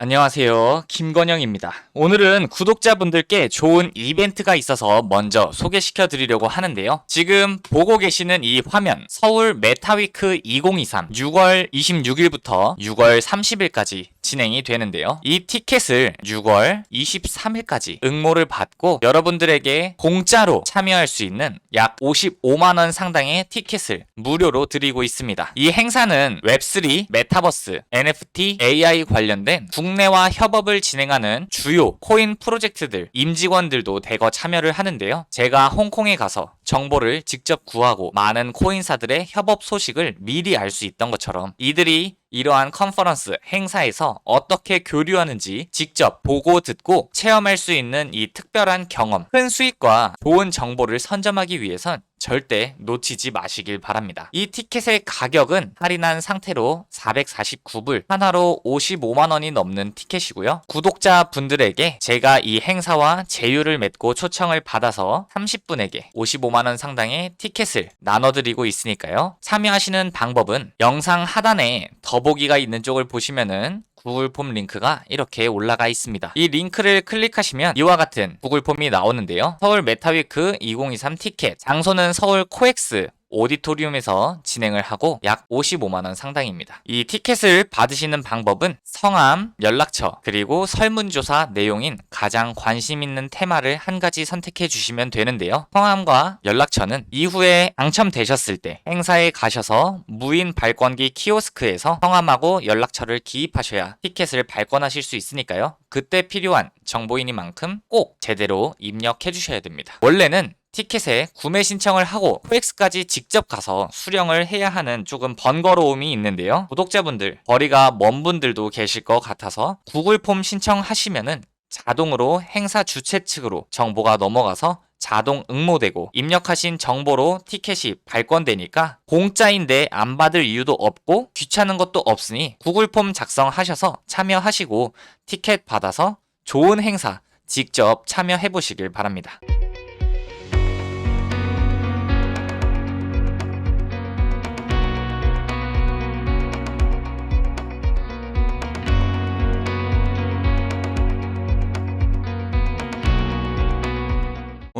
안녕하세요. 김건영입니다. 오늘은 구독자분들께 좋은 이벤트가 있어서 먼저 소개시켜 드리려고 하는데요. 지금 보고 계시는 이 화면, 서울 메타위크 2023 6월 26일부터 6월 30일까지 진행이 되는데요. 이 티켓을 6월 23일까지 응모를 받고 여러분들에게 공짜로 참여할 수 있는 약 55만원 상당의 티켓을 무료로 드리고 있습니다. 이 행사는 웹3, 메타버스, NFT, AI 관련된 국 내와 협업을 진행하는 주요 코인 프로젝트들, 임직원들도 대거 참여를 하는데요. 제가 홍콩에 가서 정보를 직접 구하고 많은 코인사들의 협업 소식을 미리 알 수 있던 것처럼 이들이 이러한 컨퍼런스 행사에서 어떻게 교류하는지 직접 보고 듣고 체험할 수 있는 이 특별한 경험, 큰 수익과 좋은 정보를 선점하기 위해선 절대 놓치지 마시길 바랍니다. 이 티켓의 가격은 할인한 상태로 449불, 하나로 55만 원이 넘는 티켓이고요. 구독자 분들에게 제가 이 행사와 제휴를 맺고 초청을 받아서 30분에게 55만 원 상당의 티켓을 나눠드리고 있으니까요. 참여하시는 방법은 영상 하단에 더보기가 있는 쪽을 보시면은 구글 폼 링크가 이렇게 올라가 있습니다. 이 링크를 클릭하시면 이와 같은 구글 폼이 나오는데요. 서울 메타위크 2023 티켓 장소는 서울 코엑스 오디토리움에서 진행을 하고 약 55만원 상당입니다. 이 티켓을 받으시는 방법은 성함, 연락처, 그리고 설문조사 내용인 가장 관심 있는 테마를 한 가지 선택해 주시면 되는데요. 성함과 연락처는 이후에 당첨되셨을 때 행사에 가셔서 무인 발권기 키오스크에서 성함하고 연락처를 기입하셔야 티켓을 발권하실 수 있으니까요. 그때 필요한 정보이니만큼 꼭 제대로 입력해 주셔야 됩니다. 원래는 티켓에 구매 신청을 하고 코엑스까지 직접 가서 수령을 해야 하는 조금 번거로움이 있는데요. 구독자분들, 거리가 먼 분들도 계실 것 같아서 구글 폼 신청하시면은 자동으로 행사 주최 측으로 정보가 넘어가서 자동 응모되고 입력하신 정보로 티켓이 발권되니까 공짜인데 안 받을 이유도 없고 귀찮은 것도 없으니 구글 폼 작성하셔서 참여하시고 티켓 받아서 좋은 행사 직접 참여해 보시길 바랍니다.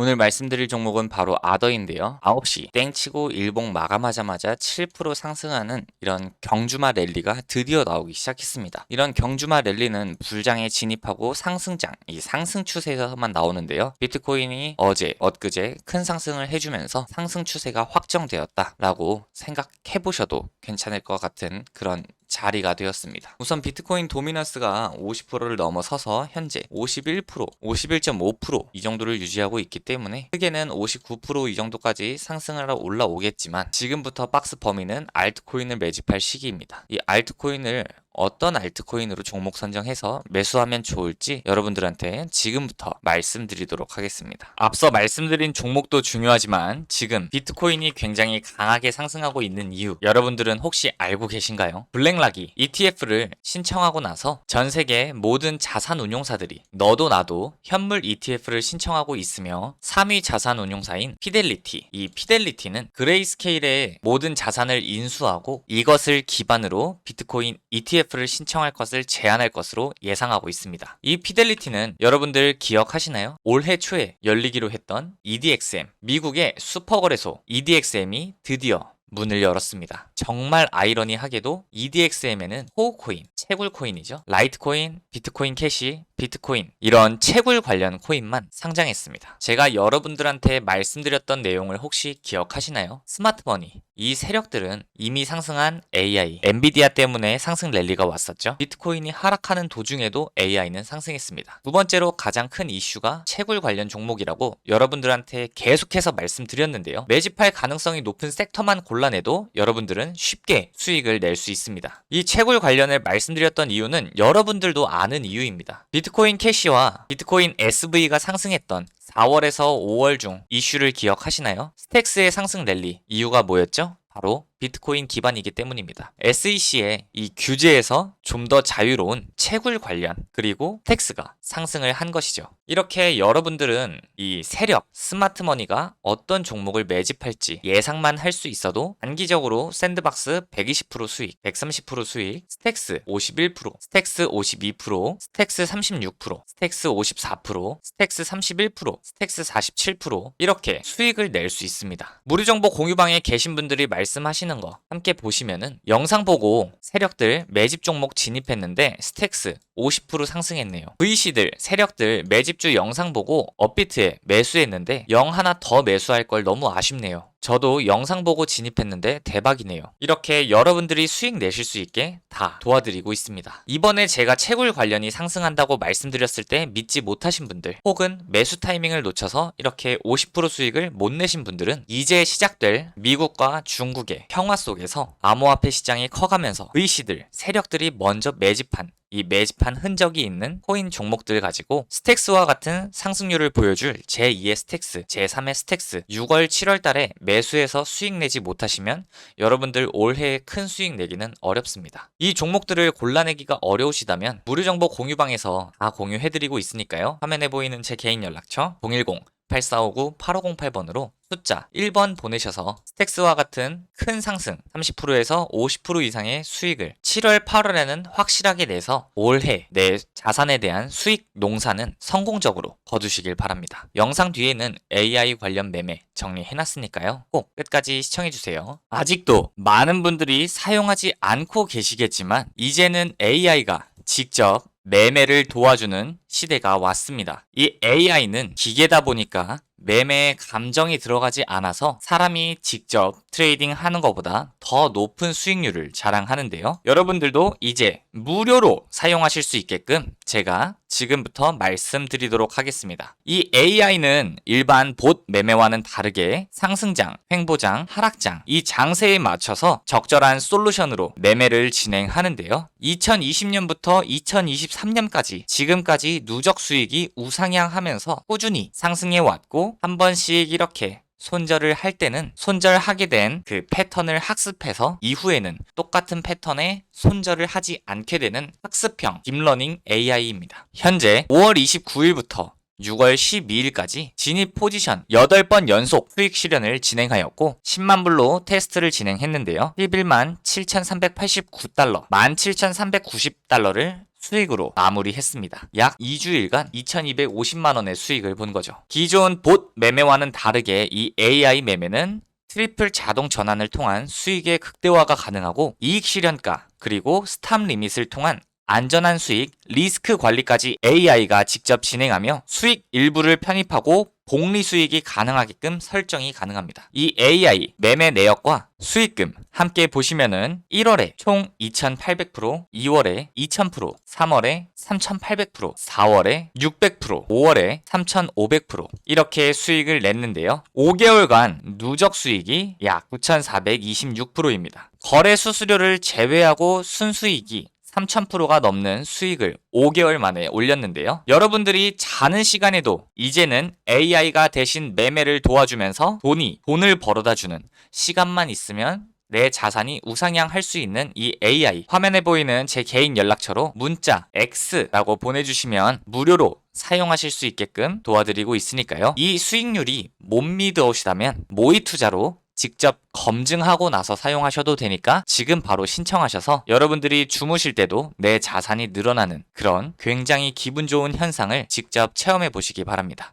오늘 말씀드릴 종목은 바로 아더인데요. 9시 땡치고 일봉 마감하자마자 7% 상승하는 이런 경주마 랠리가 드디어 나오기 시작했습니다. 이런 경주마 랠리는 불장에 진입하고 상승장, 이 상승 추세에서만 나오는데요. 비트코인이 어제, 엊그제 큰 상승을 해주면서 상승 추세가 확정되었다라고 생각해 보셔도 괜찮을 것 같은 그런 자리가 되었습니다. 우선 비트코인 도미넌스가 50%를 넘어서서 현재 51%, 51.5%이 정도를 유지하고 있기 때문에 크게는 59%이 정도까지 상승하러 올라오겠지만 지금부터 박스 범위는 알트코인을 매집할 시기입니다. 이 알트코인을 어떤 알트코인으로 종목 선정해서 매수하면 좋을지 여러분들한테 지금부터 말씀드리도록 하겠습니다. 앞서 말씀드린 종목도 중요하지만 지금 비트코인이 굉장히 강하게 상승하고 있는 이유 여러분들은 혹시 알고 계신가요? 블랙락이 ETF를 신청하고 나서 전 세계 모든 자산 운용사들이 너도 나도 현물 ETF를 신청하고 있으며 3위 자산 운용사인 피델리티 이 피델리티는 그레이스케일의 모든 자산을 인수하고 이것을 기반으로 비트코인 ETF ETF를 신청할 것을 제안할 것으로 예상하고 있습니다. 이 피델리티는 여러분들 기억하시나요? 올해 초에 열리기로 했던 EDXM, 미국의 슈퍼거래소 EDXM이 드디어 문을 열었습니다. 정말 아이러니하게도 EDXM에는 호우코인, 채굴코인이죠. 라이트코인, 비트코인 캐시, 비트코인 이런 채굴 관련 코인만 상장했습니다. 제가 여러분들한테 말씀드렸던 내용을 혹시 기억하시나요? 스마트머니 이 세력들은 이미 상승한 AI, 엔비디아 때문에 상승 랠리가 왔었죠. 비트코인이 하락하는 도중에도 AI는 상승했습니다. 두 번째로 가장 큰 이슈가 채굴 관련 종목이라고 여러분들한테 계속해서 말씀드렸는데요. 매집할 가능성이 높은 섹터만 골라내도 여러분들은 쉽게 수익을 낼 수 있습니다. 이 채굴 관련을 말씀드렸던 이유는 여러분들도 아는 이유입니다. 비트 코인 캐시와 비트코인 SV가 상승했던 4월에서 5월 중 이슈를 기억하시나요? 스택스의 상승 랠리 이유가 뭐였죠? 바로 비트코인 기반이기 때문입니다. SEC의 이 규제에서 좀 더 자유로운 채굴 관련 그리고 텍스가 상승을 한 것이죠. 이렇게 여러분들은 이 세력, 스마트머니가 어떤 종목을 매집할지 예상만 할 수 있어도 단기적으로 샌드박스 120% 수익, 130% 수익, 스택스 51%, 스택스 52%, 스택스 36%, 스택스 54%, 스택스 31%, 스택스 47% 이렇게 수익을 낼 수 있습니다. 무료 정보 공유방에 계신 분들이 말 씀하시는 거 함께 보시면은 영상 보고 세력들 매집 종목 진입했는데 스택스 50% 상승했네요. VC들, 세력들 매집주 영상 보고 업비트에 매수했는데 영 하나 더 매수할 걸 너무 아쉽네요. 저도 영상 보고 진입했는데 대박이네요. 이렇게 여러분들이 수익 내실 수 있게 다 도와드리고 있습니다. 이번에 제가 채굴 관련이 상승한다고 말씀드렸을 때 믿지 못하신 분들 혹은 매수 타이밍을 놓쳐서 이렇게 50% 수익을 못 내신 분들은 이제 시작될 미국과 중국의 평화 속에서 암호화폐 시장이 커가면서 VC들, 세력들이 먼저 매집한 이 매집한 흔적이 있는 코인 종목들 가지고 스택스와 같은 상승률을 보여줄 제2의 스택스, 제3의 스택스 6월, 7월 달에 매수해서 수익 내지 못하시면 여러분들 올해에 큰 수익 내기는 어렵습니다. 이 종목들을 골라내기가 어려우시다면 무료 정보 공유방에서 다 공유해드리고 있으니까요. 화면에 보이는 제 개인 연락처 010 8459-8508번으로 숫자 1번 보내셔서 스택스와 같은 큰 상승 30%에서 50% 이상의 수익을 7월, 8월에는 확실하게 내서 올해 내 자산에 대한 수익 농사는 성공적으로 거두시길 바랍니다. 영상 뒤에는 AI 관련 매매 정리해놨으니까요. 꼭 끝까지 시청해주세요. 아직도 많은 분들이 사용하지 않고 계시겠지만 이제는 AI가 직접 매매를 도와주는 시대가 왔습니다. 이 AI는 기계다 보니까 매매에 감정이 들어가지 않아서 사람이 직접 트레이딩 하는 것보다 더 높은 수익률을 자랑하는데요. 여러분들도 이제 무료로 사용하실 수 있게끔 제가 지금부터 말씀드리도록 하겠습니다. 이 AI는 일반 봇 매매와는 다르게 상승장, 횡보장, 하락장 이 장세에 맞춰서 적절한 솔루션으로 매매를 진행하는데요. 2020년부터 2023년까지 지금까지 누적 수익이 우상향하면서 꾸준히 상승해 왔고 한 번씩 이렇게 손절을 할 때는 손절하게 된 그 패턴을 학습해서 이후에는 똑같은 패턴에 손절을 하지 않게 되는 학습형 딥러닝 AI입니다. 현재 5월 29일부터 6월 12일까지 진입 포지션 8번 연속 수익 실현을 진행하였고 10만 불로 테스트를 진행했는데요. 11만 7,389달러, 17,390달러를 수익으로 마무리했습니다. 약 2주일간 2,250만 원의 수익을 본 거죠. 기존 봇 매매와는 다르게 이 AI 매매는 트리플 자동 전환을 통한 수익의 극대화가 가능하고 이익 실현가 그리고 스탑 리밋을 통한 안전한 수익, 리스크 관리까지 AI가 직접 진행하며 수익 일부를 편입하고 복리 수익이 가능하게끔 설정이 가능합니다. 이 AI 매매 내역과 수익금 함께 보시면은 1월에 총 2,800%, 2월에 2,000%, 3월에 3,800%, 4월에 600%, 5월에 3,500% 이렇게 수익을 냈는데요. 5개월간 누적 수익이 약 9,426%입니다. 거래 수수료를 제외하고 순수익이 3,000%가 넘는 수익을 5개월 만에 올렸는데요. 여러분들이 자는 시간에도 이제는 AI가 대신 매매를 도와주면서 돈이 돈을 벌어다 주는 시간만 있으면 내 자산이 우상향할 수 있는 이 AI 화면에 보이는 제 개인 연락처로 문자 X라고 보내주시면 무료로 사용하실 수 있게끔 도와드리고 있으니까요. 이 수익률이 못 믿으시다면 모의 투자로 직접 검증하고 나서 사용하셔도 되니까 지금 바로 신청하셔서 여러분들이 주무실 때도 내 자산이 늘어나는 그런 굉장히 기분 좋은 현상을 직접 체험해 보시기 바랍니다.